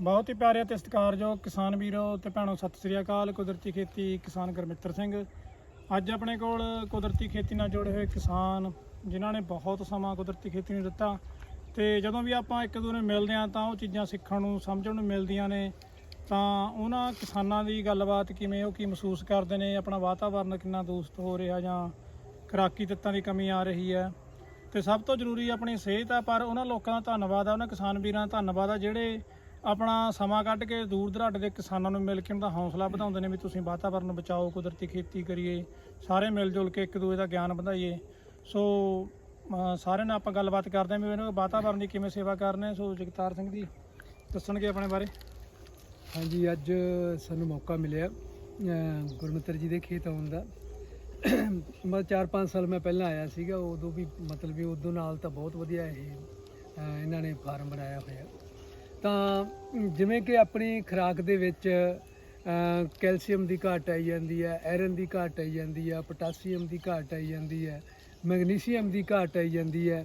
ਬਹੁਤ ਹੀ ਪਿਆਰੇ ਤੇ ਸਤਿਕਾਰਯੋਗ ਕਿਸਾਨ ਵੀਰੋ ਤੇ ਭੈਣੋ ਸਤਿ ਸ੍ਰੀ ਅਕਾਲ। ਕੁਦਰਤੀ ਖੇਤੀ ਕਿਸਾਨ ਗੁਰਮਿੱਤਰ ਸਿੰਘ। ਅੱਜ ਆਪਣੇ ਕੋਲ ਕੁਦਰਤੀ ਖੇਤੀ ਨਾਲ ਜੁੜੇ ਹੋਏ ਕਿਸਾਨ ਜਿਨ੍ਹਾਂ ਨੇ ਬਹੁਤ ਸਮਾਂ ਕੁਦਰਤੀ ਖੇਤੀ ਨੂੰ ਦਿੱਤਾ ਤੇ ਜਦੋਂ ਵੀ ਆਪਾਂ ਇੱਕ ਦੂਜੇ ਨੂੰ ਮਿਲਦੇ ਹਾਂ ਤਾਂ ਉਹ ਚੀਜ਼ਾਂ ਸਿੱਖਣ ਨੂੰ, ਸਮਝਣ ਨੂੰ ਮਿਲਦੀਆਂ ਨੇ। ਤਾਂ ਉਹਨਾਂ ਕਿਸਾਨਾਂ ਦੀ ਗੱਲਬਾਤ ਕਿਵੇਂ, ਉਹ ਕੀ ਮਹਿਸੂਸ ਕਰਦੇ ਨੇ? ਆਪਣਾ ਵਾਤਾਵਰਨ ਕਿੰਨਾ ਦੂਸ਼ਿਤ ਹੋ ਰਿਹਾ ਜਾਂ ਖੁਰਾਕੀ ਤੱਤਾਂ ਦੀ ਕਮੀ ਆ ਰਹੀ ਹੈ? ਤੇ ਸਭ ਤੋਂ ਜ਼ਰੂਰੀ ਆਪਣੀ ਸਿਹਤ ਆ, ਪਰ ਉਹਨਾਂ ਲੋਕਾਂ ਦਾ ਧੰਨਵਾਦ ਆ, ਉਹਨਾਂ ਕਿਸਾਨ ਵੀਰਾਂ ਦਾ ਧੰਨਵਾਦ ਆ ਜਿਹੜੇ ਆਪਣਾ ਸਮਾਂ ਕੱਢ ਕੇ ਦੂਰ ਦਰਾਡੇ ਦੇ ਕਿਸਾਨਾਂ ਨੂੰ ਮਿਲ ਕੇ ਉਹਨਾਂ ਦਾ ਹੌਸਲਾ ਵਧਾਉਂਦੇ ਨੇ ਵੀ ਤੁਸੀਂ ਵਾਤਾਵਰਨ ਬਚਾਓ, ਕੁਦਰਤੀ ਖੇਤੀ ਕਰੀਏ, ਸਾਰੇ ਮਿਲ ਜੁਲ ਕੇ ਇੱਕ ਦੂਜੇ ਦਾ ਗਿਆਨ ਵਧਾਈਏ। ਸੋ ਸਾਰਿਆਂ ਨਾਲ ਆਪਾਂ ਗੱਲਬਾਤ ਕਰਦੇ ਹਾਂ ਵੀ ਇਹਨਾਂ ਵਾਤਾਵਰਨ ਦੀ ਕਿਵੇਂ ਸੇਵਾ ਕਰਨੇ ਸੋ, ਜਗਤਾਰ ਸਿੰਘ ਜੀ, ਦੱਸਣਗੇ ਆਪਣੇ ਬਾਰੇ? ਹਾਂਜੀ, ਅੱਜ ਸਾਨੂੰ ਮੌਕਾ ਮਿਲਿਆ, ਅਹ, ਗੁਰਮਿੱਤਰ ਜੀ ਦੇ ਖੇਤ ਆਉਣ ਦਾ। ਮੈਂ 4-5 ਸਾਲ ਮੈਂ ਪਹਿਲਾਂ ਆਇਆ ਸੀਗਾ, ਉਦੋਂ ਵੀ ਮਤਲਬ ਵੀ ਉਦੋਂ ਨਾਲ ਤਾਂ ਬਹੁਤ ਵਧੀਆ ਇਹ ਇਹਨਾਂ ਨੇ ਫਾਰਮ ਬਣਾਇਆ ਹੋਇਆ। ਤਾਂ ਜਿਵੇਂ ਕਿ ਆਪਣੀ ਖੁਰਾਕ ਦੇ ਵਿੱਚ ਕੈਲਸ਼ੀਅਮ ਦੀ ਘਾਟ ਆਈ ਜਾਂਦੀ ਹੈ ਆਇਰਨ ਦੀ ਘਾਟ ਆਈ ਜਾਂਦੀ ਹੈ ਪੋਟਾਸ਼ੀਅਮ ਦੀ ਘਾਟ ਆਈ ਜਾਂਦੀ ਹੈ ਮੈਗਨੀਸ਼ੀਅਮ ਦੀ ਘਾਟ ਆਈ ਜਾਂਦੀ ਹੈ।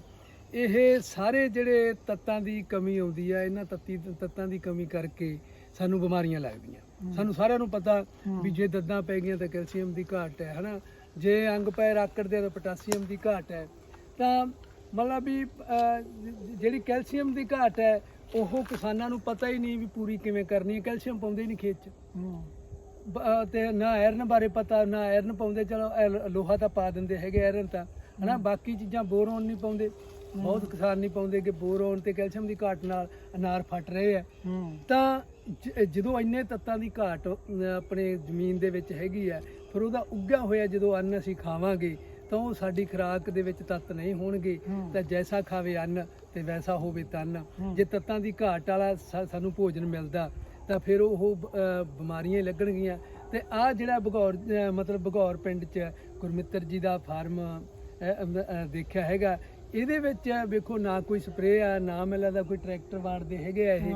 ਇਹ ਸਾਰੇ ਜਿਹੜੇ ਤੱਤਾਂ ਦੀ ਕਮੀ ਆਉਂਦੀ ਹੈ ਇਹਨਾਂ ਤੱਤੀ ਤੱਤਾਂ ਦੀ ਕਮੀ ਕਰਕੇ ਸਾਨੂੰ ਬਿਮਾਰੀਆਂ ਲੱਗਦੀਆਂ। ਸਾਨੂੰ ਸਾਰਿਆਂ ਨੂੰ ਪਤਾ ਵੀ ਜੇ ਦੰਦਾਂ ਪੈ ਗਈਆਂ ਤਾਂ ਕੈਲਸ਼ੀਅਮ ਦੀ ਘਾਟ ਹੈ ਹਨਾ? ਜੇ ਅੰਗ ਪੈਰ ਆਕੜਦੇ ਆ ਤਾਂ ਪੋਟਾਸ਼ੀਅਮ ਦੀ ਘਾਟ ਹੈ। ਤਾਂ ਮਤਲਬ ਵੀ ਜਿਹੜੀ ਕੈਲਸ਼ੀਅਮ ਦੀ ਘਾਟ ਹੈ ਉਹ ਕਿਸਾਨਾਂ ਨੂੰ ਪਤਾ ਹੀ ਨਹੀਂ ਵੀ ਪੂਰੀ ਕਿਵੇਂ ਕਰਨੀ ਹੈ ਕੈਲਸ਼ੀਅਮ ਪਾਉਂਦੇ ਨਹੀਂ ਖੇਤ 'ਚ। ਹੂੰ। ਬ- ਤੇ ਨਾ ਆਇਰਨ ਬਾਰੇ ਪਤਾ ਨਾ ਆਇਰਨ ਪਾਉਂਦੇ ਚਲੋ ਇਹ ਲ- ਲੋਹਾ ਤਾਂ ਪਾ ਦਿੰਦੇ ਹੈਗੇ ਆਇਰਨ ਤਾਂ। ਹਨਾ ਬਾਕੀ ਚੀਜ਼ਾਂ ਬੋਰੋਨ ਨਹੀਂ ਪਾਉਂਦੇ। ਬਹੁਤ ਕਿਸਾਨ ਨਹੀਂ ਪਾਉਂਦੇ ਕਿ ਬੋਰੋਨ ਤੇ ਕੈਲਸ਼ੀਅਮ ਦੀ ਘਾਟ ਨਾਲ ਅਨਾਰ ਫਟ ਰਹੇ ਆ। ਹੂੰ। ਤਾਂ ਜ- ਜਦੋਂ ਇੰਨੇ ਤੱਤਾਂ ਦੀ ਘਾਟ ਆਪਣੇ ਜ਼ਮੀਨ ਦੇ ਵਿੱਚ ਹੈਗੀ ਆ ਫਿਰ ਉਹਦਾ ਉੱਗਿਆ ਹੋਇਆ ਜਦੋਂ ਅੰਨ ਅਸੀਂ ਖਾਵਾਂਗੇ ਤਾਂ ਉਹ ਸਾਡੀ ਖੁਰਾਕ ਦੇ ਵਿੱਚ ਤੱਤ ਨਹੀਂ ਹੋਣਗੇ। ਤਾਂ ਜੈਸਾ ਖਾਵੇ ਅੰਨ ਤੇ ਵੈਸਾ ਹੋਵੇ ਤਨ। ਜੇ ਤੱਤਾਂ ਦੀ ਘਾਟ ਵਾਲਾ ਸਾਨੂੰ ਭੋਜਨ ਮਿਲਦਾ ਤਾਂ ਫਿਰ ਉਹ ਬਿਮਾਰੀਆਂ ਲੱਗਣਗੀਆਂ। ਤੇ ਆ ਜਿਹੜਾ ਬਗੌਰ ਮਤਲਬ ਬਗੌਰ ਪਿੰਡ 'ਚ ਗੁਰਮਿੱਤਰ ਜੀ ਦਾ ਫਾਰਮ ਦੇਖਿਆ ਹੈਗਾ ਇਹਦੇ ਵਿੱਚ ਵੇਖੋ ਨਾ ਕੋਈ ਸਪਰੇਅ ਆ ਨਾ ਮਿਲਦਾ ਦਾ ਕੋਈ ਟਰੈਕਟਰ ਵਾੜਦੇ ਹੈਗੇ ਆ ਇਹ।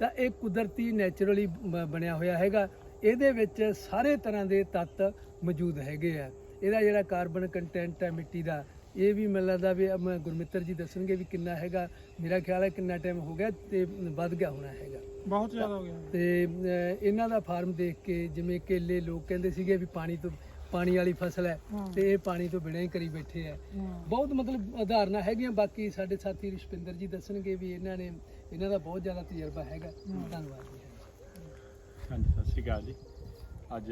ਤਾਂ ਇਹ ਕੁਦਰਤੀ ਨੇਚਰਲੀ ਬਣਿਆ ਹੋਇਆ ਹੈਗਾ। ਇਹਦੇ ਵਿੱਚ ਸਾਰੇ ਤਰ੍ਹਾਂ ਦੇ ਤੱਤ ਮੌਜੂਦ ਹੈਗੇ ਆ। ਇਹਦਾ ਜਿਹੜਾ ਕਾਰਬਨ ਕੰਟੈਂਟ ਹੈ ਮਿੱਟੀ ਦਾ ਇਹ ਵੀ ਮੈਨੂੰ ਲੱਗਦਾ ਵੀ ਗੁਰਮਿੱਤਰ ਜੀ ਦੱਸਣਗੇ ਵੀ ਕਿੰਨਾ ਹੈਗਾ। ਮੇਰਾ ਖਿਆਲ ਹੈ ਕਿੰਨਾ ਟਾਈਮ ਹੋ ਗਿਆ ਤੇ ਵੱਧ ਗਿਆ ਹੋਣਾ ਹੈਗਾ। ਬਹੁਤ ਜ਼ਿਆਦਾ ਹੋ ਗਿਆ। ਤੇ ਇਹਨਾਂ ਦਾ ਫਾਰਮ ਦੇਖ ਕੇ ਜਿਵੇਂ ਕੇਲੇ ਲੋਕ ਕਹਿੰਦੇ ਸੀਗੇ ਵੀ ਪਾਣੀ ਤੋਂ ਪਾਣੀ ਵਾਲੀ ਫਸਲ ਹੈ। ਤੇ ਇਹ ਪਾਣੀ ਤੋਂ ਬਿਨਾਂ ਹੀ ਕਰੀ ਬੈਠੇ ਆ ਹੂੰ। ਬਹੁਤ ਮਤਲਬ ਉਦਾਹਰਨਾਂ ਹੈਗੀਆਂ ਬਾਕੀ ਸਾਡੇ ਸਾਥੀ ਰਿਸ਼ਪਿੰਦਰ ਜੀ ਦੱਸਣਗੇ ਵੀ ਇਹਨਾਂ ਨੇ ਇਹਨਾਂ ਦਾ ਬਹੁਤ ਜ਼ਿਆਦਾ ਤਜਰਬਾ ਹੈਗਾ। ਧੰਨਵਾਦ ਜੀ। ਹਾਂਜੀ ਸਤਿ ਸ਼੍ਰੀ ਅਕਾਲ ਜੀ। ਅੱਜ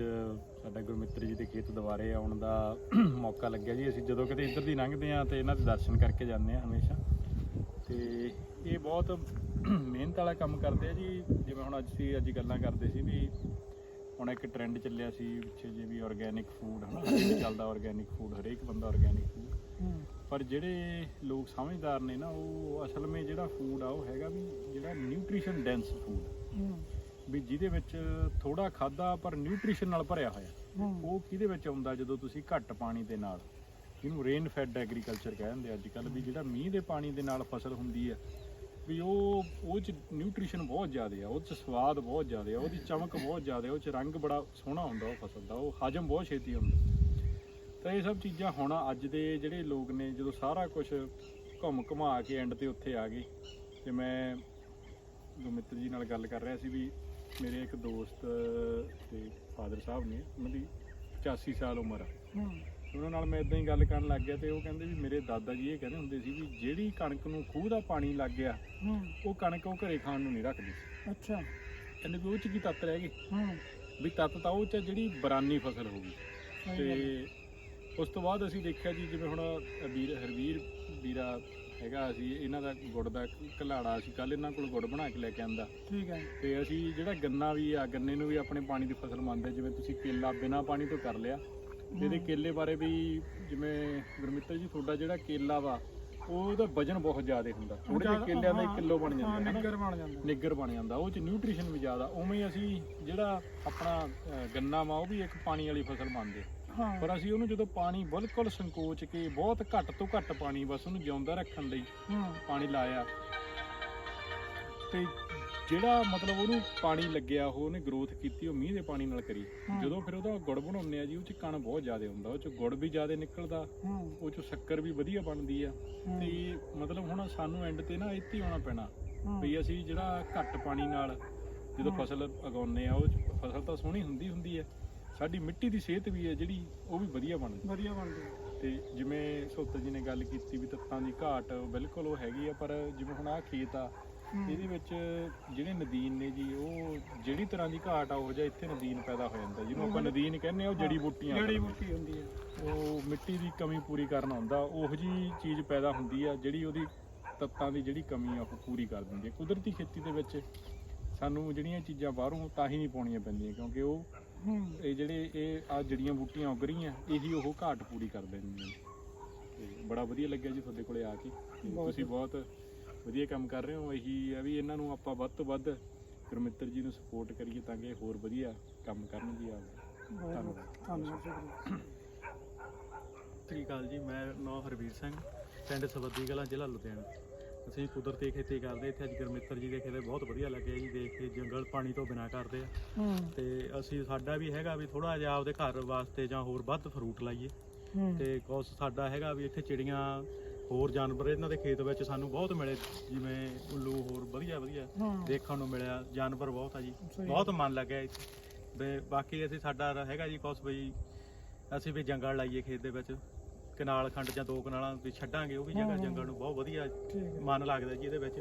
ਸਾਡਾ ਗੁਰਮਿੱਤਰ ਜੀ ਦੇ ਖੇਤ ਦੁਬਾਰੇ ਆਉਣ ਦਾ ਮੌਕਾ ਲੱਗਿਆ ਜੀ। ਅਸੀਂ ਜਦੋਂ ਕਿਤੇ ਇੱਧਰ ਦੀ ਲੰਘਦੇ ਆ ਤੇ ਇਹਨਾਂ ਦੇ ਦਰਸ਼ਨ ਕਰਕੇ ਜਾਂਦੇ ਆ ਹਮੇਸ਼ਾ। ਤੇ ਇਹ ਬਹੁਤ ਮਿਹਨਤ ਵਾਲਾ ਕੰਮ ਕਰਦੇ ਆ ਜੀ। ਜਿਵੇਂ ਹੁਣ ਅੱਜ ਅਸੀਂ ਅੱਜ ਗੱਲਾਂ ਕਰਦੇ ਸੀ ਵੀ ਹੁਣ ਇੱਕ ਟ੍ਰੈਂਡ ਚੱਲਿਆ ਸੀ ਪਿੱਛੇ ਜੇ ਵੀ ਆਰਗੇਨਿਕ ਫੂਡ ਹਨਾ ਚੱਲਦਾ ਆਰਗੇਨਿਕ ਫੂਡ ਹਰੇਕ ਬੰਦਾ ਆਰਗੇਨਿਕ ਫੂਡ ਪਰ ਜਿਹੜੇ ਲੋਕ ਸਮਝਦਾਰ ਨੇ ਨਾ ਉਹ ਅਸਲ ਵਿੱਚ ਜਿਹੜਾ ਫੂਡ ਆ ਉਹ ਹੈਗਾ ਵੀ ਜਿਹੜਾ ਨਿਊਟ੍ਰੀਸ਼ਨ ਡੈਂਸ ਫੂਡ ਹੂੰ ਵੀ ਜਿਹਦੇ ਵਿੱਚ ਥੋੜਾ ਖਾਦਾ ਪਰ ਨਿਊਟ੍ਰੀਸ਼ਨ ਨਾਲ ਭਰਿਆ ਹੋਇਆ। ਉਹ ਕਿਹਦੇ ਵਿੱਚ ਆਉਂਦਾ ਜਦੋਂ ਤੁਸੀਂ ਘੱਟ ਪਾਣੀ ਦੇ ਨਾਲ? ਇਹਨੂੰ ਰੇਨ ਫੈਡ ਐਗਰੀਕਲਚਰ ਕਹਿੰਦੇ ਅੱਜ ਕੱਲ ਵੀ ਜਿਹੜਾ ਮੀਂਹ ਦੇ ਪਾਣੀ ਦੇ ਨਾਲ ਫਸਲ ਹੁੰਦੀ ਹੈ ਵੀ ਉਹ ਉਹ ਚ ਨਿਊਟ੍ਰੀਸ਼ਨ ਬਹੁਤ ਜ਼ਿਆਦਾ ਆ ਉਹ ਚ ਸਵਾਦ ਬਹੁਤ ਜ਼ਿਆਦਾ ਆ ਉਹਦੀ ਚਮਕ ਬਹੁਤ ਜ਼ਿਆਦਾ ਉਹ ਚ ਰੰਗ ਬੜਾ ਸੋਹਣਾ ਹੁੰਦਾ ਉਹ ਫਸਲ ਦਾ ਉਹ ਹਜਮ ਬਹੁਤ ਛੇਤੀ ਹੁੰਦਾ। ਤਾਂ ਇਹ ਸਭ ਚੀਜ਼ਾਂ ਹੁਣ ਅੱਜ ਦੇ ਜਿਹੜੇ ਲੋਕ ਨੇ ਜਦੋਂ ਸਾਰਾ ਕੁਝ ਘੁੰਮ ਘੁਮਾ ਕੇ ਐਂਡ ਤੇ ਉੱਥੇ ਆ ਗਏ। ਤੇ ਮੈਂ ਗੁਰਮਿੱਤਰ ਜੀ ਨਾਲ ਗੱਲ ਕਰ ਰਿਹਾ ਸੀ ਵੀ ਮੇਰੇ ਇੱਕ ਦੋਸਤ ਤੇ ਫਾਦਰ ਸਾਹਿਬ ਨੇ ਉਹਨਾਂ ਦੀ 85 ਸਾਲ ਉਮਰ ਆ। ਉਹਨਾਂ ਨਾਲ ਮੈਂ ਇਦਾਂ ਹੀ ਗੱਲ ਕਰਨ ਲੱਗ ਗਿਆ ਤੇ ਉਹ ਕਹਿੰਦੇ ਵੀ ਮੇਰੇ ਦਾਦਾ ਜੀ ਇਹ ਕਹਿੰਦੇ ਹੁੰਦੇ ਸੀ ਵੀ ਜਿਹੜੀ ਕਣਕ ਨੂੰ ਖੂਹ ਦਾ ਪਾਣੀ ਲੱਗ ਗਿਆ ਉਹ ਕਣਕ ਉਹ ਘਰੇ ਖਾਣ ਨੂੰ ਨਹੀਂ ਰੱਖਦੀ ਸੀ। ਅੱਛਾ। ਕਹਿੰਦੇ ਵੀ ਉਹ ਚ ਕੀ ਤੱਤ ਰਹਿ ਗਏ? ਹੂੰ। ਵੀ ਤੱਤ ਤਾਂ ਉਹ ਚ ਜਿਹੜੀ ਬਰਾਨੀ ਫਸਲ ਹੋ ਗਈ। ਤੇ ਉਸ ਤੋਂ ਬਾਅਦ ਅਸੀਂ ਦੇਖਿਆ ਜੀ ਜਿਵੇਂ ਹੁਣ ਵੀਰ ਹਰਵੀਰ ਵੀਰਾ ਹੈਗਾ ਅਸੀਂ ਇਹਨਾਂ ਦਾ ਗੁੜ ਦਾ ਘਲਾੜਾ ਅਸੀਂ ਕੱਲ ਇਹਨਾਂ ਕੋਲ ਗੁੜ ਬਣਾ ਕੇ ਲੈ ਕੇ ਆਂਦਾ। ਠੀਕ ਹੈ। ਤੇ ਅਸੀਂ ਜਿਹੜਾ ਗੰਨਾ ਵੀ ਆ ਗੰਨੇ ਨੂੰ ਵੀ ਆਪਣੇ ਪਾਣੀ ਦੀ ਫਸਲ ਮੰਨਦੇ ਜਿਵੇਂ ਤੁਸੀਂ ਕੇਲਾ ਬਿਨਾ ਪਾਣੀ ਤੋਂ ਕਰ ਲਿਆ। ਤੇ ਇਹਦੇ ਕੇਲੇ ਬਾਰੇ ਵੀ ਜਿਵੇਂ ਗੁਰਮਿੱਤਰ ਜੀ ਤੁਹਾਡਾ ਜਿਹੜਾ ਕੇਲਾ ਵਾ ਉਹਦਾ ਵਜਨ ਬਹੁਤ ਜ਼ਿਆਦਾ ਹੁੰਦਾ। ਥੋੜੇ ਜਿਹੇ ਕੇਲਿਆਂ ਦਾ 1 ਕਿਲੋ ਬਣ ਜਾਂਦਾ ਹੈ ਨਿੱਗਰ ਬਣ ਜਾਂਦਾ। ਨਿੱਗਰ ਬਣ ਜਾਂਦਾ ਉਹ ਚ ਨਿਊਟ੍ਰੀਸ਼ਨ ਵੀ ਜ਼ਿਆਦਾ ਉਵੇਂ ਹੀ ਅਸੀਂ ਜਿਹੜਾ ਆਪਣਾ ਗੰਨਾ ਵਾ ਉਹ ਵੀ ਇੱਕ ਪਾਣੀ ਵਾਲੀ ਫਸਲ ਮੰਨਦੇ। ਹਾਂ ਪਰ ਅਸੀਂ ਉਹਨੂੰ ਜਦੋਂ ਪਾਣੀ ਬਿਲਕੁਲ ਸੰਕੋਚ ਕੇ ਬਹੁਤ ਘੱਟ ਤੋਂ ਘੱਟ ਪਾਣੀ ਬਸ ਉਹਨੂੰ ਜਿਉਂਦਾ ਰੱਖਣ ਲਈ ਹੂੰ ਪਾਣੀ ਲਾਇਆ ਤੇ ਜਿਹੜਾ ਮਤਲਬ ਉਹਨੂੰ ਪਾਣੀ ਲੱਗਿਆ ਉਹ ਉਹਨੇ ਗਰੋਥ ਕੀਤੀ ਉਹ ਮੀਂਹ ਦੇ ਪਾਣੀ ਨਾਲ ਕਰੀ। ਜਦੋਂ ਫਿਰ ਉਹਦਾ ਗੁੜ ਬਣਾਉਂਦੇ ਆ ਜੀ ਉਹ ਚ ਕਣ ਬਹੁਤ ਜ਼ਿਆਦਾ ਹੁੰਦਾ ਉਹ ਚ ਗੁੜ ਵੀ ਜ਼ਿਆਦਾ ਨਿਕਲਦਾ ਹੂੰ ਉਹ ਚ ਸ਼ੱਕਰ ਵੀ ਵਧੀਆ ਬਣਦੀ ਆ। ਤੇ ਮਤਲਬ ਹੁਣ ਸਾਨੂੰ ਐਂਡ ਤੇ ਨਾ ਇੱਥੇ ਆਉਣਾ ਪੈਣਾ। ਵੀ ਅਸੀਂ ਜਿਹੜਾ ਘੱਟ ਪਾਣੀ ਨਾਲ ਜਦੋਂ। ਫਸਲ ਉਗਾਉਂਦੇ ਆ ਉਹ 'ਚ ਫਸਲ ਤਾਂ ਸੋਹਣੀ ਹੁੰਦੀ ਹੁੰਦੀ ਹੈ ਸਾਡੀ ਮਿੱਟੀ ਦੀ ਸਿਹਤ ਵੀ ਹੈ ਜਿਹੜੀ ਉਹ ਵੀ ਵਧੀਆ ਬਣਦੀ ਵਧੀਆ ਬਣਦੀ। ਤੇ ਜਿਵੇਂ ਸੋਤਰ ਜੀ ਨੇ ਗੱਲ ਕੀਤੀ ਵੀ ਤੱਤਾਂ ਦੀ ਘਾਟ ਬਿਲਕੁਲ ਉਹ ਹੈਗੀ ਆ ਪਰ ਜਿਵੇਂ ਹੁਣ ਆਹ ਖੇਤ ਆ। ਇਹਦੇ ਵਿੱਚ ਜਿਹੜੇ ਨਦੀਨ ਨੇ ਜੀ ਉਹ ਜਿਹੜੀ ਤਰ੍ਹਾਂ ਦੀ ਘਾਟ ਆ ਉਹ ਜਿਹਾ ਇੱਥੇ ਨਦੀਨ ਪੈਦਾ ਹੋ ਜਾਂਦਾ ਜਿਹਨੂੰ ਆਪਾਂ ਨਦੀਨ ਕਹਿੰਦੇ ਆ ਉਹ ਜੜੀ ਬੂਟੀਆਂ ਜੜੀ ਆ। ਬੂਟੀ ਹੁੰਦੀ ਹੈ ਉਹ ਮਿੱਟੀ ਦੀ ਕਮੀ ਪੂਰੀ ਕਰਨ ਆਉਂਦਾ ਉਹੋ ਜੀ ਚੀਜ਼ ਪੈਦਾ ਹੁੰਦੀ ਆ ਜਿਹੜੀ ਉਹਦੀ ਤੱਤਾਂ ਦੀ ਜਿਹੜੀ ਕਮੀ ਆ ਉਹ ਪੂਰੀ ਕਰ ਦਿੰਦੀ ਹੈ ਕੁਦਰਤੀ ਖੇਤੀ ਦੇ ਵਿੱਚ ਸਾਨੂੰ ਜਿਹੜੀਆਂ ਚੀਜ਼ਾਂ ਬਾਹਰੋਂ ਤਾਂ ਹੀ ਨਹੀਂ ਪਾਉਣੀਆਂ ਪੈਂਦੀਆਂ ਕਿਉਂਕਿ ਉਹ ਇਹ ਜਿਹੜੇ ਇਹ ਆ ਜੜੀਆਂ ਬੂਟੀਆਂ ਉੱਗ ਰਹੀਆਂ ਇਹੀ ਉਹ ਘਾਟ ਪੂਰੀ ਕਰ ਦਿੰਦੀਆਂ ਨੇ ਤੇ ਬੜਾ ਵਧੀਆ ਲੱਗਿਆ ਜੀ ਤੁਹਾਡੇ ਕੋਲੇ ਆ ਕੇ। ਤੇ ਤੁਸੀਂ ਬਹੁਤ ਵਧੀਆ ਕੰਮ ਕਰ ਰਹੇ ਹੋ। ਇਹੀ ਆ ਵੀ ਇਹਨਾਂ ਨੂੰ ਆਪਾਂ ਵੱਧ ਤੋਂ ਵੱਧ ਗੁਰਮਿੱਤਰ ਜੀ ਨੂੰ ਸਪੋਰਟ ਕਰੀਏ ਤਾਂ ਕਿ ਇਹ ਹੋਰ ਵਧੀਆ ਕੰਮ ਕਰਨ ਜੀ ਬਹੁਤ ਧੰਨਵਾਦ। ਧੰਨਵਾਦ ਸ਼ੁਕਰੀਆ ਸਤਿ ਸ਼੍ਰੀ ਅਕਾਲ ਜੀ। ਮੈਂ ਨੌ ਹਰਵੀਰ ਸਿੰਘ ਪਿੰਡ ਸਬੱਦੀ ਕਲਾਂ ਜ਼ਿਲ੍ਹਾ ਲੁਧਿਆਣਾ। ਅਸੀਂ ਕੁਦਰਤੀ ਖੇਤੀ ਕਰਦੇ ਇੱਥੇ ਅੱਜ ਗੁਰਮਿੱਤਰ ਜੀ ਦੇ ਖੇਤੇ ਬਹੁਤ ਵਧੀਆ ਲੱਗਿਆ ਜੀ ਦੇਖ ਕੇ ਜੰਗਲ ਪਾਣੀ ਤੋਂ ਬਿਨਾ ਕਰਦੇ ਆ। ਤੇ ਅਸੀਂ ਸਾਡਾ ਵੀ ਹੈਗਾ ਵੀ ਥੋੜਾ ਜਿਹਾ ਆਪਦੇ ਘਰ ਵਾਸਤੇ ਜਾਂ ਹੋਰ ਵੱਧ ਫਰੂਟ ਲਾਈਏ। ਤੇ ਕੁਛ ਸਾਡਾ ਹੈਗਾ ਵੀ ਇੱਥੇ ਚਿੜੀਆਂ ਹੋਰ ਜਾਨਵਰ ਇਹਨਾਂ ਦੇ ਖੇਤ ਵਿੱਚ ਸਾਨੂੰ ਬਹੁਤ ਮਿਲੇ ਜਿਵੇਂ ਉੱਲੂ ਹੋਰ ਵਧੀਆ ਵਧੀਆ ਦੇਖਣ ਨੂੰ ਮਿਲਿਆ ਜਾਨਵਰ ਬਹੁਤ ਆ ਜੀ। ਬਹੁਤ ਮਨ ਲੱਗਿਆ ਇੱਥੇ। ਬਾਕੀ ਅਸੀਂ ਸਾਡਾ ਹੈਗਾ ਜੀ ਕੁਛ ਵੀ ਅਸੀਂ ਵੀ ਜੰਗਲ ਲਾਈਏ ਖੇਤ ਦੇ ਵਿੱਚ। ਕਨਾਲ ਖੰਡ ਜਾਂ ਦੋ ਕਨਾਲਾਂ ਵੀ ਛੱਡਾਂਗੇ ਉਹ ਵੀ ਜਗ੍ਹਾ। ਜੰਗਲ ਨੂੰ ਬਹੁਤ ਵਧੀਆ ਮਨ ਲੱਗਦਾ ਜੀ ਇਹਦੇ ਵਿੱਚ।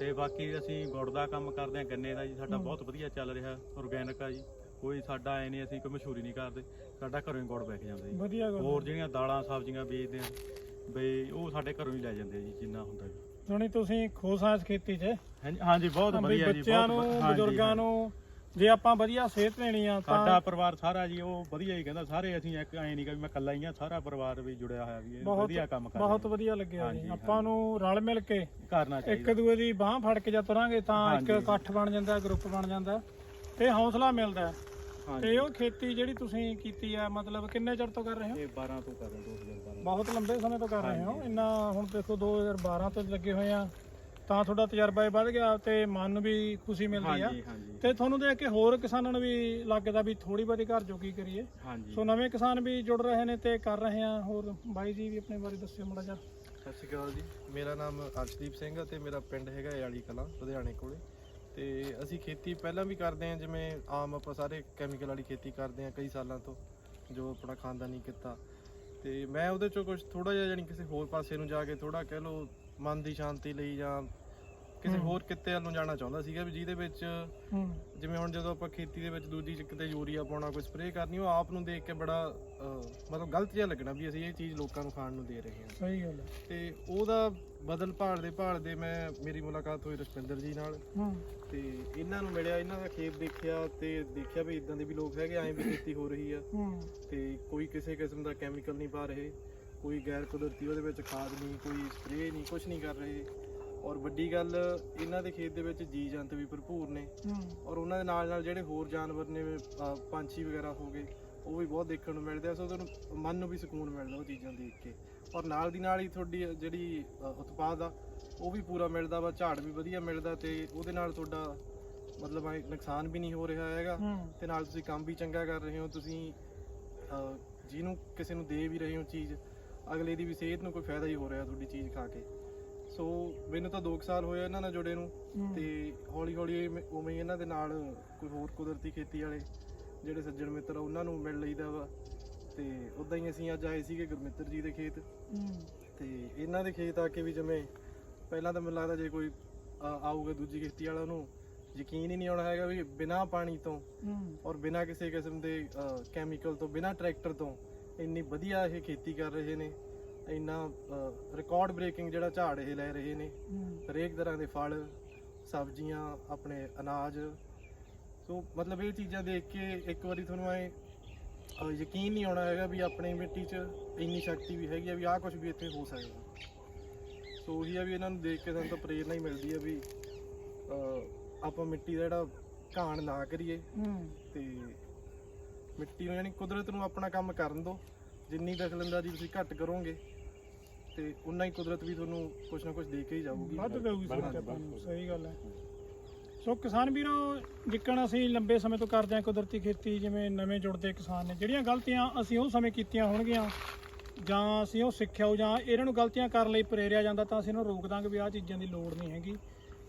ਤੇ ਬਾਕੀ ਅਸੀਂ ਗੁੜ ਦਾ ਕੰਮ ਕਰਦੇ ਹਾਂ ਗੰਨੇ ਦਾ ਜੀ ਸਾਡਾ। ਬਹੁਤ ਵਧੀਆ ਚੱਲ ਰਿਹਾ ਆਰਗੈਨਿਕ ਆ ਜੀ। ਕੋਈ ਸਾਡਾ ਐ ਨਹੀਂ ਅਸੀਂ ਕੋਈ ਮਸ਼ਹੂਰੀ ਨਹੀਂ ਕਰਦੇ। ਸਾਡਾ ਘਰੋਂ ਹੀ ਗੁੜ ਵਿਕ ਜਾਂਦਾ ਜੀ। ਹੋਰ ਜਿਹੜੀਆਂ ਦਾਲਾਂ ਸਬਜ਼ੀਆਂ ਵੇਚਦੇ ਆ ਬਈ ਉਹ ਸਾਡੇ ਘਰੋਂ ਹੀ ਲੈ ਜਾਂਦੇ ਆ ਜੀ ਜਿੰਨਾ ਹੁੰਦਾ ਜੀ। ਜਾਣੀ ਤੁਸੀਂ ਖੋਸਾਂ ਇਸ ਖੇਤੀ 'ਚ? ਹਾਂਜੀ ਬਹੁਤ ਵਧੀਆ ਜੀ ਬੱਚਿਆਂ ਨੂੰ ਬਜ਼ੁਰਗਾਂ। ਨੂੰ ਜੇ ਆਪਾਂ ਵਧੀਆ ਸਿਹਤ ਲੈਣੀ ਆ ਸਾਡਾ ਤਾਂ ਪਰਿਵਾਰ ਸਾਰਾ ਜੀ ਉਹ ਵਧੀਆ ਹੀ ਕਹਿੰਦਾ ਸਾਰੇ ਅਸੀਂ ਇੱਕ ਐ ਨਹੀਂ ਕਿ ਮੈਂ ਇਕੱਲਾ ਹੀ ਆ ਸਾਰਾ ਪਰਿਵਾਰ ਵੀ ਜੁੜਿਆ ਹੋਇਆ ਵੀ ਇਹ ਬਹੁਤ ਵਧੀਆ ਕੰਮ ਕਰ ਬਹੁਤ ਵਧੀਆ ਲੱਗਿਆ ਹਾਂਜੀ, ਜੀ ਆਪਾਂ। ਨੂੰ ਰਲ ਮਿਲ ਕੇ ਕਰਨਾ ਇੱਕ ਚਾਹੀਦਾ ਦੂਏ ਦੀ ਬਾਹ ਫੜ ਕੇ ਜਾਂ ਤੁਰਾਂਗੇ ਤਾਂ ਇੱਕ ਹਾਂਜੀ। ਇਕੱਠ ਬਣ ਜਾਂਦਾ ਗਰੁੱਪ ਬਣ ਜਾਂਦਾ ਤੇ ਹੌਸਲਾ ਮਿਲਦਾ ਹੈ। ਹਾਂਜੀ ਤੇ ਉਹ ਖੇਤੀ ਜਿਹੜੀ ਤੁਸੀਂ ਕੀਤੀ ਆ ਮਤਲਬ ਕਿੰਨੇ ਚਿਰ ਤੋਂ ਕਰ ਰਹੇ ਹੋ ਇਹ 12 ਤੋਂ ਕਰ ਰਹੇ 2012 ਬਹੁਤ ਲੰਬੇ ਸਮੇਂ ਤੋਂ ਕਰ ਰਹੇ ਹੋ। ਇੰਨਾ ਹੁਣ ਦੇਖੋ 2012 ਤੋਂ ਲੱਗੇ ਹੋਏ ਆ ਤਾਂ ਤੁਹਾਡਾ ਤਜਰਬਾ ਵੀ ਵੱਧ ਗਿਆ ਤੇ ਮਨ ਨੂੰ ਵੀ ਖੁਸ਼ੀ ਮਿਲਦੀ ਆ। ਹਾਂਜੀ ਹਾਂਜੀ। ਤੇ ਤੁਹਾਨੂੰ ਦੇਖ ਕੇ ਹੋਰ ਕਿਸਾਨਾਂ ਨੂੰ ਵੀ ਲੱਗਦਾ ਵੀ ਥੋੜੀ ਬਹੁਤੀ ਘਰ ਜੋਗੀ ਕਰੀਏ। ਹਾਂਜੀ। ਸੋ ਨਵੇਂ ਕਿਸਾਨ ਵੀ ਜੁੜ ਰਹੇ ਨੇ ਤੇ ਕਰ ਰਹੇ ਆ। ਹੋਰ ਬਾਈ ਜੀ ਵੀ ਆਪਣੇ ਬਾਰੇ ਦੱਸਿਓ ਮਾੜਾ ਜਿਹਾ। ਸਤਿ ਸ਼੍ਰੀ ਅਕਾਲ ਜੀ। ਮੇਰਾ ਨਾਮ ਅਰਸ਼ਦੀਪ ਸਿੰਘ ਹੈ ਤੇ ਮੇਰਾ ਪਿੰਡ ਹੈਗਾ ਯਾਲੀ ਕਲਾਂ ਲੁਧਿਆਣੇ ਕੋਲੇ। ਤੇ ਅਸੀਂ ਖੇਤੀ ਪਹਿਲਾਂ ਵੀ ਕਰਦੇ ਹਾਂ ਜਿਵੇਂ ਆਮ ਆਪਾਂ ਸਾਰੇ ਕੈਮੀਕਲ ਵਾਲੀ ਖੇਤੀ ਕਰਦੇ ਹਾਂ ਕਈ ਸਾਲਾਂ ਤੋਂ ਜੋ ਆਪਣਾ ਖਾਨਦਾਨੀ ਕੀਤਾ। ਤੇ ਮੈਂ ਉਹਦੇ ਚੋਂ ਕੁਝ ਥੋੜਾ ਜਿਹਾ ਜਾਨੀ ਕਿਸੇ ਹੋਰ ਪਾਸੇ ਨੂੰ ਜਾ ਕੇ ਥੋੜਾ ਕਹਿ ਲਓ ਮਨ ਦੀ ਸ਼ਾਂਤੀ ਲਈ ਜਾਂ ਕਿਸੇ। ਹੋਰ ਕਿੱਤੇ ਵੱਲ ਨੂੰ ਜਾਣਾ ਚਾਹੁੰਦਾ ਸੀਗਾ ਵੀ ਜਿਹਦੇ ਵਿੱਚ ਜਿਵੇਂ ਹੁਣ ਜਦੋਂ ਆਪਾਂ ਖੇਤੀ ਦੇ ਵਿੱਚ ਦੂਜੀ ਚ ਕਿਤੇ ਯੂਰੀਆ ਪਾਉਣਾ ਕੋਈ ਸਪਰੇਅ ਕਰਨੀ ਉਹ ਆਪ ਨੂੰ ਦੇਖ ਕੇ ਬੜਾ ਮਤਲਬ ਗਲਤ ਜਿਹਾ ਲੱਗਣਾ ਵੀ ਅਸੀਂ ਇਹ ਚੀਜ਼ ਲੋਕਾਂ ਨੂੰ ਖਾਣ ਨੂੰ ਦੇ ਰਹੇ ਹਾਂ। ਸਹੀ ਗੱਲ ਹੈ। ਤੇ ਉਹਦਾ ਬਦਲ ਭਾਲਦੇ ਭਾਲਦੇ ਮੈਂ ਮੇਰੀ ਮੁਲਾਕਾਤ ਹੋਈ ਰਸ਼ਪਿੰਦਰ ਜੀ ਨਾਲ। ਤੇ ਇਹਨਾਂ ਨੂੰ ਮਿਲਿਆ ਇਹਨਾਂ ਦਾ ਖੇਤ ਦੇਖਿਆ ਤੇ ਦੇਖਿਆ ਵੀ ਇਦਾਂ ਦੇ ਵੀ ਲੋਕ ਹੈਗੇ ਐਂ ਵੀ ਖੇਤੀ ਹੋ ਰਹੀ ਆ। ਤੇ ਕੋਈ ਕਿਸੇ ਕਿਸਮ ਦਾ ਕੈਮੀਕਲ ਨਹੀਂ ਪਾ ਰਹੇ। ਕੋਈ ਗੈਰ ਕੁਦਰਤੀ ਉਹਦੇ ਵਿੱਚ ਖਾਦ ਨਹੀਂ ਕੋਈ ਸਪਰੇਅ ਨਹੀਂ ਕੁਝ ਨਹੀਂ ਕਰ ਰਹੇ। ਔਰ ਵੱਡੀ ਗੱਲ ਇਹਨਾਂ ਦੇ ਖੇਤ ਦੇ ਵਿੱਚ ਜੀ ਜੰਤ ਵੀ ਭਰਪੂਰ ਨੇ। ਔਰ ਉਹਨਾਂ ਦੇ ਨਾਲ ਨਾਲ ਜਿਹੜੇ ਹੋਰ ਜਾਨਵਰ ਨੇ ਅਹ ਪੰਛੀ ਵਗੈਰਾ ਹੋ ਗਏ ਉਹ ਵੀ ਬਹੁਤ ਦੇਖਣ ਨੂੰ ਮਿਲਦੇ ਆ। ਸੋ ਤੁਹਾਨੂੰ ਮਨ ਨੂੰ ਵੀ ਸਕੂਨ ਮਿਲਦਾ ਉਹ ਚੀਜ਼ਾਂ ਦੇਖ ਕੇ। ਔਰ ਨਾਲ ਦੀ ਨਾਲ ਹੀ ਤੁਹਾਡੀ ਜਿਹੜੀ ਉਤਪਾਦ ਆ ਉਹ ਵੀ ਪੂਰਾ ਮਿਲਦਾ ਵਾ ਝਾੜ ਵੀ ਵਧੀਆ ਮਿਲਦਾ ਤੇ ਉਹਦੇ ਨਾਲ ਤੁਹਾਡਾ ਮਤਲਬ ਐਂ ਨੁਕਸਾਨ ਵੀ ਨਹੀਂ ਹੋ ਰਿਹਾ ਹੈਗਾ। ਹੂੰ। ਤੇ ਨਾਲ ਤੁਸੀਂ ਕੰਮ ਵੀ ਚੰਗਾ ਕਰ ਰਹੇ ਹੋ ਤੁਸੀਂ ਜਿਹਨੂੰ ਕਿਸੇ ਨੂੰ ਦੇ ਵੀ ਰਹੇ ਹੋ ਚੀਜ਼ ਅਗਲੇ ਦੀ ਵੀ ਸਿਹਤ ਨੂੰ ਕੋਈ ਫਾਇਦਾ ਹੀ ਹੋ ਰਿਹਾ ਤੁਹਾਡੀ ਚੀਜ਼ ਖਾ ਕੇ। ਸੋ ਮੈਨੂੰ ਤਾਂ 2 ਸਾਲ ਹੋਏ ਇਹਨਾਂ ਨਾਲ ਜੁੜੇ ਨੂੰ। ਤੇ ਹੌਲੀ ਹੌਲੀ ਉਵੇਂ ਹੀ ਇਹਨਾਂ ਦੇ ਨਾਲ ਕੋਈ ਹੋਰ ਕੁਦਰਤੀ ਖੇਤੀ ਵਾਲੇ ਜਿਹੜੇ ਸੱਜਣ ਮਿੱਤਰ ਆ ਉਹਨਾਂ ਨੂੰ ਮਿਲ ਲਈਦਾ ਵਾ। ਤੇ ਉਦਾਂ ਹੀ ਅਸੀਂ ਅੱਜ ਆਏ ਸੀਗੇ ਗੁਰਮਿੱਤਰ ਜੀ ਦੇ ਖੇਤ। ਤੇ ਇਹਨਾਂ ਦੇ ਖੇਤ ਆ ਕੇ ਵੀ ਜਿਵੇਂ ਪਹਿਲਾਂ ਤਾਂ ਮੈਨੂੰ ਲੱਗਦਾ ਜੇ ਕੋਈ ਆਊਗਾ ਦੂਜੀ ਖੇਤੀ ਵਾਲਾ ਉਹਨੂੰ ਯਕੀਨ ਹੀ ਨਹੀਂ ਆਉਣਾ ਹੈਗਾ ਵੀ ਬਿਨਾਂ ਪਾਣੀ ਤੋਂ ਔਰ ਬਿਨਾਂ ਕਿਸੇ ਕਿਸਮ ਦੇ ਕੈਮੀਕਲ ਤੋਂ ਬਿਨਾਂ ਟਰੈਕਟਰ ਤੋਂ ਇੰਨੀ ਵਧੀਆ ਇਹ ਖੇਤੀ ਕਰ ਰਹੇ ਨੇ ਇੰਨਾ ਰਿਕਾਰਡ ਬ੍ਰੇਕਿੰਗ ਜਿਹੜਾ ਝਾੜ ਇਹ ਲੈ ਰਹੇ ਨੇ। ਹਰੇਕ ਤਰ੍ਹਾਂ ਦੇ ਫਲ ਸਬਜ਼ੀਆਂ ਆਪਣੇ ਅਨਾਜ। ਸੋ ਮਤਲਬ ਇਹ ਚੀਜ਼ਾਂ ਦੇਖ ਕੇ ਇੱਕ ਵਾਰੀ ਤੁਹਾਨੂੰ ਐ ਯਕੀਨ ਨਹੀਂ ਆਉਣਾ ਹੈਗਾ ਵੀ ਆਪਣੀ ਮਿੱਟੀ 'ਚ ਇੰਨੀ ਸ਼ਕਤੀ ਵੀ ਹੈਗੀ ਆ ਵੀ ਆਹ ਕੁਝ ਵੀ ਇੱਥੇ ਹੋ ਸਕਦਾ। ਸੋ ਉਹੀ ਆ ਵੀ ਇਹਨਾਂ ਨੂੰ ਦੇਖ ਕੇ ਸਾਨੂੰ ਤਾਂ ਪ੍ਰੇਰਨਾ ਹੀ ਮਿਲਦੀ ਆ ਵੀ ਆਪਾਂ ਮਿੱਟੀ ਦਾ ਜਿਹੜਾ ਘਾਣ ਨਾ ਕਰੀਏ ਤੇ ਮਿੱਟੀ ਨੂੰ ਯਾਨੀ ਕੁਦਰਤ ਨੂੰ ਆਪਣਾ ਕੰਮ ਕਰਨ ਦਿਓ। ਜਿੰਨੀ ਦਖਲਅੰਦਾਜ਼ੀ ਤੁਸੀਂ ਘੱਟ ਕਰੋਗੇ ਤੇ ਉਨਾ ਹੀ ਕੁਦਰਤ ਵੀ ਤੁਹਾਨੂੰ ਕੁਝ ਨਾ ਕੁਝ ਦੇ ਕੇ ਹੀ ਜਾਊਗੀ। ਵੱਧ ਦੇਊਗੀ ਨੂੰ ਸਹੀ ਗੱਲ ਹੈ। ਸੋ ਕਿਸਾਨ ਵੀਰੋ ਜਿੱਕਣ ਅਸੀਂ ਲੰਬੇ ਸਮੇਂ ਤੋਂ ਕਰਦੇ ਹਾਂ ਕੁਦਰਤੀ ਖੇਤੀ ਜਿਵੇਂ ਨਵੇਂ ਜੁੜਦੇ ਕਿਸਾਨ ਨੇ ਜਿਹੜੀਆਂ ਗਲਤੀਆਂ ਅਸੀਂ ਉਹ ਸਮੇਂ ਕੀਤੀਆਂ ਹੋਣਗੀਆਂ ਜਾਂ ਅਸੀਂ ਉਹ ਸਿੱਖਿਆ ਹੋ ਜਾਂ ਇਹਨਾਂ ਨੂੰ ਗਲਤੀਆਂ ਕਰਨ ਲਈ ਪ੍ਰੇਰਿਆ ਜਾਂਦਾ ਤਾਂ ਅਸੀਂ ਇਹਨੂੰ ਰੋਕ ਦਾਂਗੇ ਵੀ ਆਹ ਚੀਜ਼ਾਂ ਦੀ ਲੋੜ ਨਹੀਂ ਹੈਗੀ।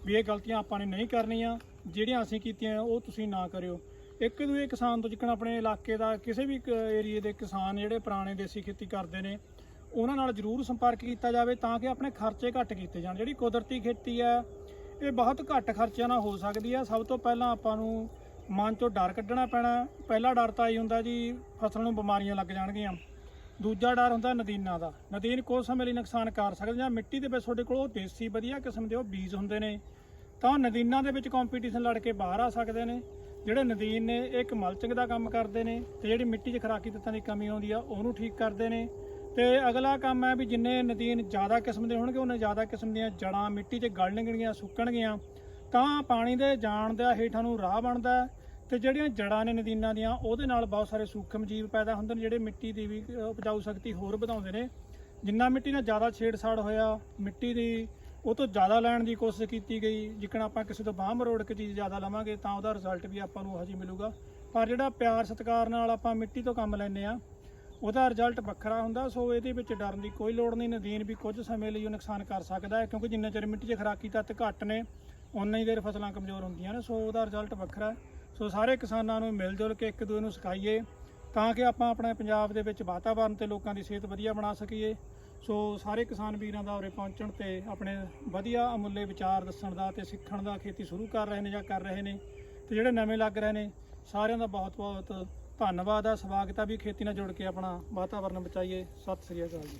ਵੀ ਇਹ ਗਲਤੀਆਂ ਆਪਾਂ ਨੇ ਨਹੀਂ ਕਰਨੀਆਂ ਜਿਹੜੀਆਂ ਅਸੀਂ ਕੀਤੀਆਂ ਉਹ ਤੁਸੀਂ ਨਾ ਕਰਿਓ। ਇੱਕ ਦੂਏ ਕਿਸਾਨ ਤੋਂ ਜਿੱਕਣ ਆਪਣੇ ਇਲਾਕੇ ਦਾ, ਕਿਸੇ ਵੀ ਏਰੀਏ ਦੇ ਕਿਸਾਨ ਜਿਹੜੇ ਪੁਰਾਣੇ ਦੇਸੀ ਖੇਤੀ ਕਰਦੇ ਨੇ, ਉਹਨਾਂ ਨਾਲ ਜ਼ਰੂਰ ਸੰਪਰਕ ਕੀਤਾ ਜਾਵੇ ਤਾਂ ਕਿ ਆਪਣੇ ਖਰਚੇ ਘੱਟ ਕੀਤੇ ਜਾਣ। ਜਿਹੜੀ ਕੁਦਰਤੀ ਖੇਤੀ ਹੈ, ਇਹ ਬਹੁਤ ਘੱਟ ਖਰਚਿਆਂ ਨਾਲ ਹੋ ਸਕਦੀ ਹੈ। ਸਭ ਤੋਂ ਪਹਿਲਾਂ ਆਪਾਂ ਨੂੰ ਮਨ ਚੋਂ ਡਰ ਕੱਢਣਾ ਪੈਣਾ ਪਹਿਲਾ ਡਰ ਤਾਂ ਇਹ ਹੁੰਦਾ ਜੀ, ਫਸਲ ਨੂੰ ਬਿਮਾਰੀਆਂ ਲੱਗ ਜਾਣਗੀਆਂ। ਦੂਜਾ ਡਰ ਹੁੰਦਾ ਨਦੀਨਾਂ ਦਾ। ਨਦੀਨ ਕੁਝ ਸਮੇਂ ਲਈ ਨੁਕਸਾਨ ਕਰ ਸਕਦੇ ਜਾਂ ਮਿੱਟੀ ਦੇ ਵਿੱਚ ਤੁਹਾਡੇ ਕੋਲ ਉਹ ਦੇਸੀ ਵਧੀਆ ਕਿਸਮ ਦੇ ਉਹ ਬੀਜ ਹੁੰਦੇ ਨੇ, ਤਾਂ ਨਦੀਨਾਂ ਦੇ ਵਿੱਚ ਕੰਪੀਟੀਸ਼ਨ ਲੜ ਕੇ ਬਾਹਰ ਆ ਸਕਦੇ ਨੇ। ਜਿਹੜੇ ਨਦੀਨ ਨੇ, ਇਹ ਇੱਕ ਮਲਚਿੰਗ ਦਾ ਕੰਮ ਕਰਦੇ ਨੇ ਤੇ ਜਿਹੜੀ ਮਿੱਟੀ 'ਚ ਖਰਾਕੀ ਤੱਤਾਂ ਦੀ ਕਮੀ ਆਉਂਦੀ ਆ, ਉਹਨੂੰ ਠੀਕ ਕਰਦੇ ਨੇ। ਤੇ ਅਗਲਾ ਕੰਮ ਹੈ ਵੀ ਜਿੰਨੇ ਨਦੀਨ ਜ਼ਿਆਦਾ ਕਿਸਮ ਦੇ ਹੋਣਗੇ, ਉਹਨੇ ਜ਼ਿਆਦਾ ਕਿਸਮ ਦੀਆਂ ਜੜਾਂ ਮਿੱਟੀ 'ਚ ਗਲਣਗੀਆਂ, ਸੁੱਕਣਗੀਆਂ, ਤਾਂ ਪਾਣੀ ਦੇ ਜਾਣ ਦਾ ਹੇਠਾਂ ਨੂੰ ਰਾਹ ਬਣਦਾ ਹੈ। ਤੇ ਜਿਹੜੀਆਂ ਜੜਾਂ ਨੇ ਨਦੀਨਾਂ ਦੀਆਂ, ਉਹਦੇ ਨਾਲ ਬਹੁਤ ਸਾਰੇ ਸੂਖਮ ਜੀਵ ਪੈਦਾ ਹੁੰਦੇ ਨੇ, ਜਿਹੜੇ ਮਿੱਟੀ ਦੀ ਵੀ ਉਪਜਾਊ ਸ਼ਕਤੀ ਹੋਰ ਵਧਾਉਂਦੇ ਨੇ। ਜਿੰਨਾ ਮਿੱਟੀ ਨਾਲ ਜ਼ਿਆਦਾ ਛੇੜਛਾੜ ਹੋਇਆ, ਮਿੱਟੀ ਦੀ ਉਹ ਤੋਂ ਜ਼ਿਆਦਾ ਲੈਣ ਦੀ ਕੋਸ਼ਿਸ਼ ਕੀਤੀ ਗਈ। ਜਿੱਕਣ ਆਪਾਂ ਕਿਸੇ ਤੋਂ ਬਾਹਰ ਮਰੋੜ ਕੇ ਚੀਜ਼ ਜ਼ਿਆਦਾ ਲਵਾਂਗੇ, ਤਾਂ ਉਹਦਾ ਰਿਜ਼ਲਟ ਵੀ ਆਪਾਂ ਨੂੰ ਉਹੋ ਜਿਹੀ ਮਿਲੂਗਾ। ਪਰ ਜਿਹੜਾ ਪਿਆਰ ਸਤਿਕਾਰ ਨਾਲ ਆਪਾਂ ਮਿੱਟੀ ਤੋਂ ਕੰਮ ਲੈਂਦੇ ਆ ਉਹਦਾ ਰਿਜ਼ਲਟ ਵੱਖਰਾ ਹੁੰਦਾ। ਸੋ ਇਹਦੇ ਵਿੱਚ ਡਰਨ ਦੀ ਕੋਈ ਲੋੜ ਨਹੀਂ, ਨਦੀਨ ਵੀ ਕੁਝ ਸਮੇਂ ਲਈ ਉਹ ਨੁਕਸਾਨ ਕਰ ਸਕਦਾ ਹੈ, ਕਿਉਂਕਿ ਜਿੰਨਾ ਚਿਰ ਮਿੱਟੀ 'ਚ ਖਰਾਕੀ ਤੱਤ ਘੱਟ ਨੇ ਉਨਾ ਹੀ ਦੇਰ ਫਸਲਾਂ ਕਮਜ਼ੋਰ ਹੁੰਦੀਆਂ ਨੇ। ਸੋ ਉਹਦਾ ਰਿਜ਼ਲਟ ਵੱਖਰਾ ਸੋ ਸਾਰੇ ਕਿਸਾਨਾਂ ਨੂੰ ਮਿਲ ਜੁਲ ਕੇ ਇੱਕ ਦੂਜੇ ਨੂੰ ਸਿਖਾਈਏ, ਤਾਂ ਕਿ ਆਪਾਂ ਆਪਣੇ ਪੰਜਾਬ ਦੇ ਵਿੱਚ ਵਾਤਾਵਰਣ ਤੇ ਲੋਕਾਂ ਦੀ ਸਿਹਤ ਵਧੀਆ ਬਣਾ ਸਕੀਏ। ਸੋ ਸਾਰੇ ਕਿਸਾਨ ਵੀਰਾਂ ਦਾ ਉਰੇ ਪਹੁੰਚਣ ਤੇ ਆਪਣੇ ਵਧੀਆ ਅਮੁੱਲੇ ਵਿਚਾਰ ਦੱਸਣ ਦਾ ਤੇ ਸਿੱਖਣ ਦਾ ਖੇਤੀ ਸ਼ੁਰੂ ਕਰ ਰਹੇ ਨੇ ਜਾਂ ਕਰ ਰਹੇ ਨੇ ਤੇ ਜਿਹੜੇ ਨਵੇਂ ਲੱਗ ਰਹੇ ਨੇ, ਸਾਰਿਆਂ ਦਾ ਬਹੁਤ ਬਹੁਤ ਧੰਨਵਾਦ ਆ, ਸਵਾਗਤ ਆ ਵੀ ਖੇਤੀ ਨਾਲ ਜੁੜ ਕੇ ਆਪਣਾ ਵਾਤਾਵਰਨ ਬਚਾਈਏ। ਸਤਿ ਸ੍ਰੀ ਅਕਾਲ ਜੀ।